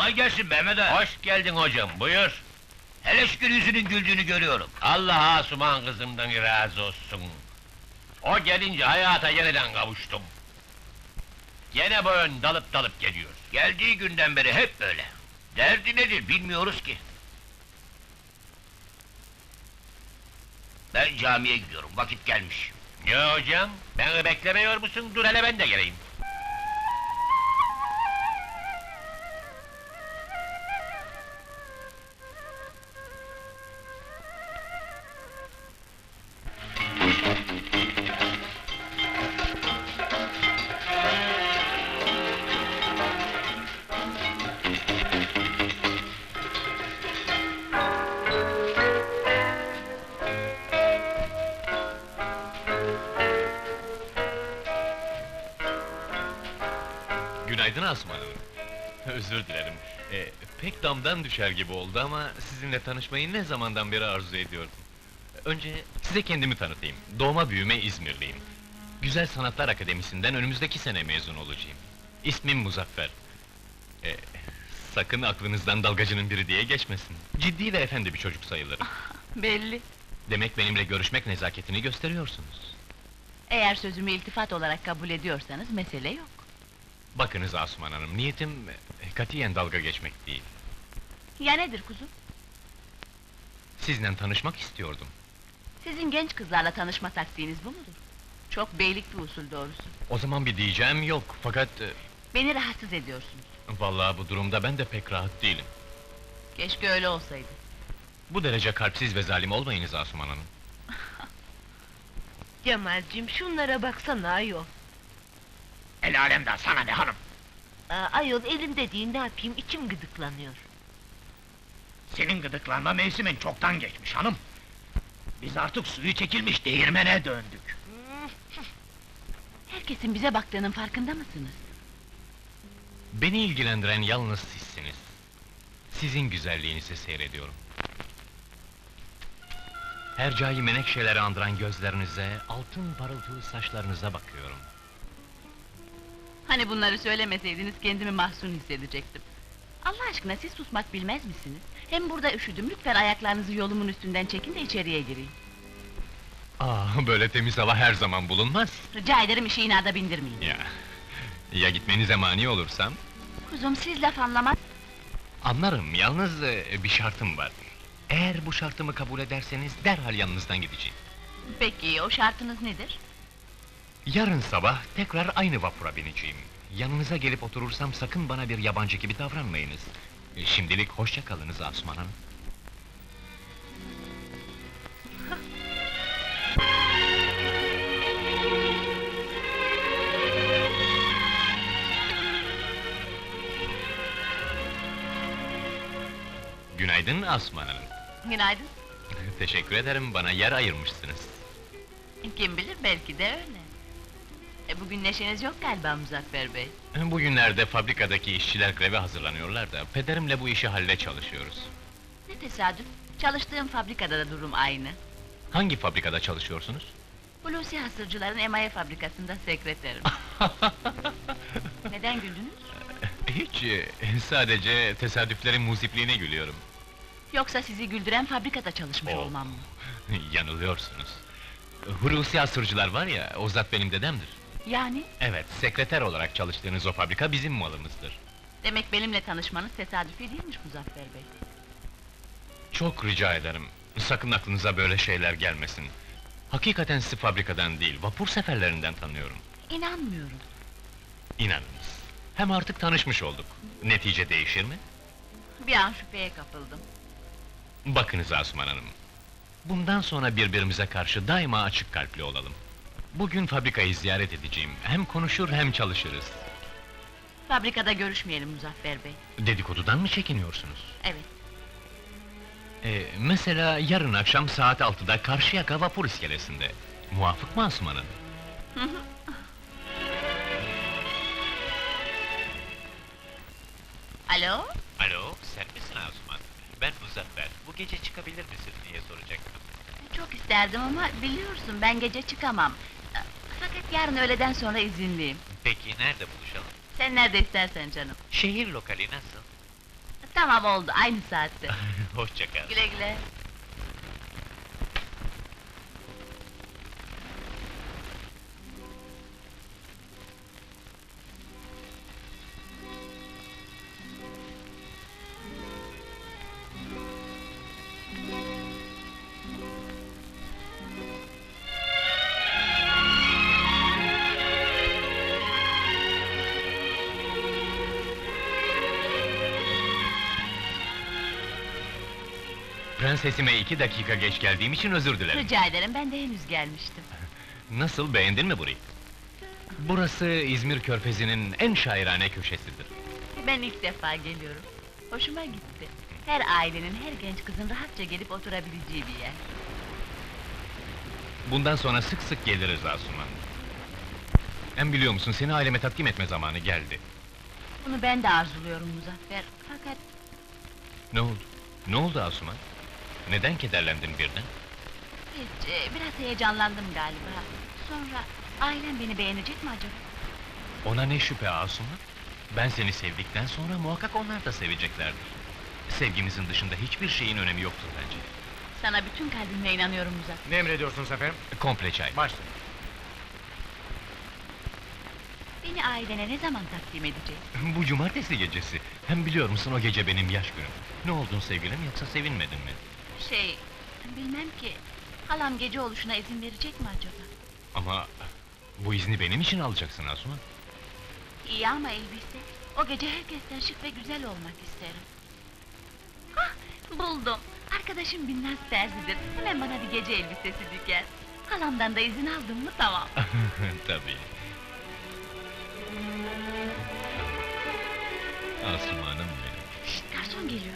Kolay gelsin Mehmet ağa. Hoş geldin hocam, buyur. Hele şükür yüzünün güldüğünü görüyorum. Allah Asuman kızımdan razı olsun. O gelince hayata yeniden kavuştum. Gene bu ön dalıp dalıp geliyor. Geldiği günden beri hep böyle. Derdi nedir bilmiyoruz ki. Ben camiye gidiyorum, vakit gelmiş. Ne hocam? Beni beklemiyor musun? Dur hele ben de geleyim. Özür dilerim. Ee, pek damdan düşer gibi oldu ama sizinle tanışmayı ne zamandan beri arzu ediyordum. Önce size kendimi tanıtayım. Doğma büyüme İzmirliyim. Güzel Sanatlar Akademisi'nden önümüzdeki sene mezun olacağım. İsmim Muzaffer. Ee, sakın aklınızdan dalgacının biri diye geçmesin. Ciddi ve efendi bir çocuk sayılırım. Belli. Demek benimle görüşmek nezaketini gösteriyorsunuz. Eğer sözümü iltifat olarak kabul ediyorsanız mesele yok. Bakınız Asuman Hanım, niyetim e, katiyen dalga geçmek değil. Ya nedir kuzum? Sizinle tanışmak istiyordum. Sizin genç kızlarla tanışma taktiğiniz bu mudur? Çok beylik bir usul doğrusu. O zaman bir diyeceğim yok, fakat... e, Beni rahatsız ediyorsunuz. Vallahi bu durumda ben de pek rahat değilim. Keşke öyle olsaydı. Bu derece kalpsiz ve zalim olmayınız Asuman Hanım. Cemalcim şunlara baksana ayol. El alemden sana ne hanım? Aa, ayol elimde değil ne yapayım içim gıdıklanıyor. Senin gıdıklanma mevsimin çoktan geçmiş hanım. Biz artık suyu çekilmiş değirmene döndük. Herkesin bize baktığının farkında mısınız? Beni ilgilendiren yalnız sizsiniz. Sizin güzelliğinizi seyrediyorum. Hercai menekşeleri andıran gözlerinize, altın parıltılı saçlarınıza bakıyorum. Hani bunları söylemeseydiniz kendimi mahzun hissedecektim. Allah aşkına siz susmak bilmez misiniz? Hem burada üşüdüm, lütfen ayaklarınızı yolumun üstünden çekin de içeriye gireyim. Ah, böyle temiz hava her zaman bulunmaz. Rica ederim işi inada bindirmeyin. Ya, ya gitmenize mani olursam? Kuzum siz laf anlamaz... Anlarım, yalnız e, bir şartım var. Eğer bu şartımı kabul ederseniz derhal yanınızdan gideceğim. Peki, o şartınız nedir? Yarın sabah tekrar aynı vapura bineceğim. Yanınıza gelip oturursam sakın bana bir yabancı gibi davranmayınız. E, Şimdilik hoşça kalınız Asuman Hanım. Günaydın Asuman Hanım. Günaydın. Teşekkür ederim, bana yer ayırmışsınız. Kim bilir, belki de öyle. E, bugün neşeniz yok galiba Muzaffer Bey. Bugünlerde fabrikadaki işçiler greve hazırlanıyorlar da, pederimle bu işi halle çalışıyoruz. Ne tesadüf, çalıştığım fabrikada da durum aynı. Hangi fabrikada çalışıyorsunuz? Hulusi Hasırcıların emaye fabrikasında sekreterim. Neden güldünüz? Hiç, e, sadece tesadüflerin muzipliğine gülüyorum. Yoksa sizi güldüren fabrikada çalışmış Oo. olmam mı? Yanılıyorsunuz. Hulusi Asırcılar var ya, o zat benim dedemdir. Yani, Evet, sekreter olarak çalıştığınız o fabrika bizim malımızdır. demek benimle tanışmanız tesadüfi değilmiş Muzaffer Bey. Çok rica ederim, sakın aklınıza böyle şeyler gelmesin. Hakikaten sizi fabrikadan değil, vapur seferlerinden tanıyorum. İnanmıyorum. İnanınız. Hem artık tanışmış olduk. Netice değişir mi? Bir an şüpheye kapıldım. Bakınız Asuman Hanım. Bundan sonra birbirimize karşı daima açık kalpli olalım. Bugün fabrikayı ziyaret edeceğim. Hem konuşur hem çalışırız. Fabrikada görüşmeyelim Muzaffer Bey. Dedikodudan mı çekiniyorsunuz? Evet, Ee, mesela yarın akşam saat 6'da Karşıyaka vapur iskelesinde. Muvafık mı Asuman Hanım? alo? Alo, sen misin Asuman? Ben Muzaffer. Bu gece çıkabilir misin diye soracaktım. Çok isterdim ama biliyorsun ben gece çıkamam. Yarın öğleden sonra izinliyim. Peki nerede buluşalım? Sen nerede istersen canım. Şehir lokali nasıl? Tamam oldu, aynı saatte. Hoşça kal. güle güle. Prensesime iki dakika geç geldiğim için özür dilerim. Rica ederim, ben de henüz gelmiştim. Nasıl, beğendin mi burayı? Burası İzmir Körfezi'nin en şairane köşesidir. Ben ilk defa geliyorum. Hoşuma gitti. Her ailenin, her genç kızın rahatça gelip oturabileceği bir yer. Bundan sonra sık sık geliriz Asuman. Hem biliyor musun, seni aileme takdim etme zamanı geldi. Bunu ben de arzuluyorum Muzaffer. Fakat Ne oldu? Ne oldu Asuman? Neden kederlendin birden? hiç, e, biraz heyecanlandım galiba. Sonra, ailem beni beğenecek mi acaba? Ona ne şüphe Asuman? Ben seni sevdikten sonra muhakkak onlar da seveceklerdir. Sevgimizin dışında hiçbir şeyin önemi yoktur bence. Sana bütün kalbimle inanıyorum Muzaffer. Ne emrediyorsunuz efendim? Komple çay. Başlayın. Beni ailene ne zaman takdim edeceksin? Bu cumartesi gecesi. Hem biliyor musun o gece benim yaş günüm. Ne oldun sevgilim yoksa sevinmedin mi? Şey, bilmem ki. Halam gece oluşuna izin verecek mi acaba? Ama bu izni benim için alacaksın Asuman. İyi ama elbise. O gece herkesten şık ve güzel olmak isterim. Hah, buldum. Arkadaşım Binnaz terzidir. Hemen bana bir gece elbisesi diker. Halamdan da izin aldım mı tamam. Tabii. Asumanım benim. Şşt, garson geliyor.